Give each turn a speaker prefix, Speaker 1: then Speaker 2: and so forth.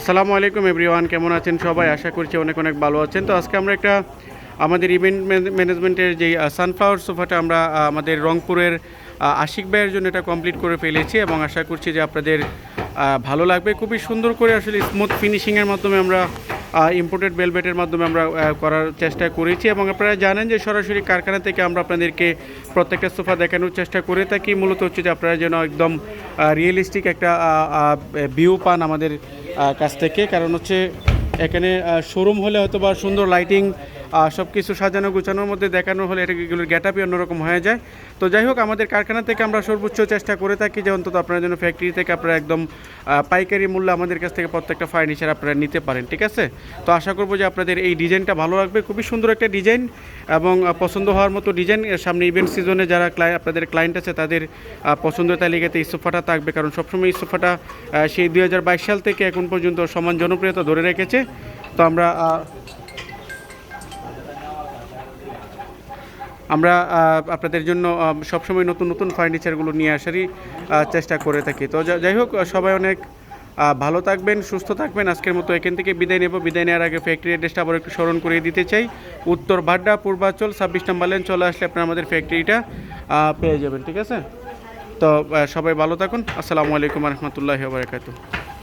Speaker 1: আসসালামু আলাইকুম এভরিওয়ান, কেমন আছেন সবাই? আশা করছি অনেক অনেক ভালো আছেন। তো আজকে আমরা একটা আমাদের ইভেন্ট ম্যানেজমেন্টের যে সানফ্লাওয়ার সোফাটা আমরা আমাদের রংপুরের আশিক ভাইয়ের জন্য এটা কমপ্লিট করে ফেলেছি এবং আশা করছি যে আপনাদের ভালো লাগবে। খুবই সুন্দর করে আসলে স্মুথ ফিনিশিংয়ের মাধ্যমে আমরা ইম্পোর্টেড বেলবেটের মাধ্যমে আমরা করার চেষ্টা করেছি এবং আপনারা জানেন যে সরাসরি কারখানা থেকে আমরা আপনাদেরকে প্রত্যেকটা সোফা দেখানোর চেষ্টা করে থাকি। মূলত হচ্ছে যে আপনারা যেন একদম রিয়েলিস্টিক একটা ভিউ পান আমাদের কাছ থেকে। কারণ হচ্ছে এখানে শোরুম হলে হয়তো বা সুন্দর লাইটিং সব কিছু সাজানো গুছানোর মধ্যে দেখানো হলে এটা এগুলোর গ্যাটাপই অন্যরকম হয়ে যায়। তো যাই হোক আমাদের কারখানা থেকে আমরা সর্বোচ্চ চেষ্টা করে থাকি যে অন্তত আপনারা যেন ফ্যাক্টরি থেকে আপনারা একদম পাইকারি মূল্যে আমাদের কাছ থেকে প্রত্যেকটা ফার্নিচার আপনারা নিতে পারেন ঠিক আছে? তো আশা করব যে আপনাদের এই ডিজাইনটা ভালো লাগবে। খুবই সুন্দর একটা ডিজাইন এবং পছন্দ হওয়ার মতো ডিজাইন। সামনে ইভেন্ট সিজনে যারা ক্লাই আপনাদের ক্লায়েন্ট আছে তাদের পছন্দের তালিকাতে এই সোফাটা থাকবে। কারণ সবসময় আহ, সেই দু হাজার বাইশ সাল থেকে এখন পর্যন্ত সমান জনপ্রিয়তা ধরে রেখেছে। তো আমরা আমরা আপনাদের জন্য সবসময় নতুন নতুন ফার্নিচারগুলো নিয়ে আসারই চেষ্টা করে থাকি। তো যাই হোক সবাই অনেক ভালো থাকবেন, সুস্থ থাকবেন। আজকের মতো এখান থেকে বিদায় নেব। বিদায় নেওয়ার আগে ফ্যাক্টরি অ্যাড্রেসটা আবার একটু স্মরণ করিয়ে দিতে চাই। উত্তর ভাড্ডা, পূর্বাচল, ছাব্বিশ নম্বর লেন চলে আসলে আপনারা আমাদের ফ্যাক্টরিটা পেয়ে যাবেন, ঠিক আছে? তো সবাই ভালো থাকুন। আসসালামু আলাইকুম রহমতুল্লাহ বারকাতু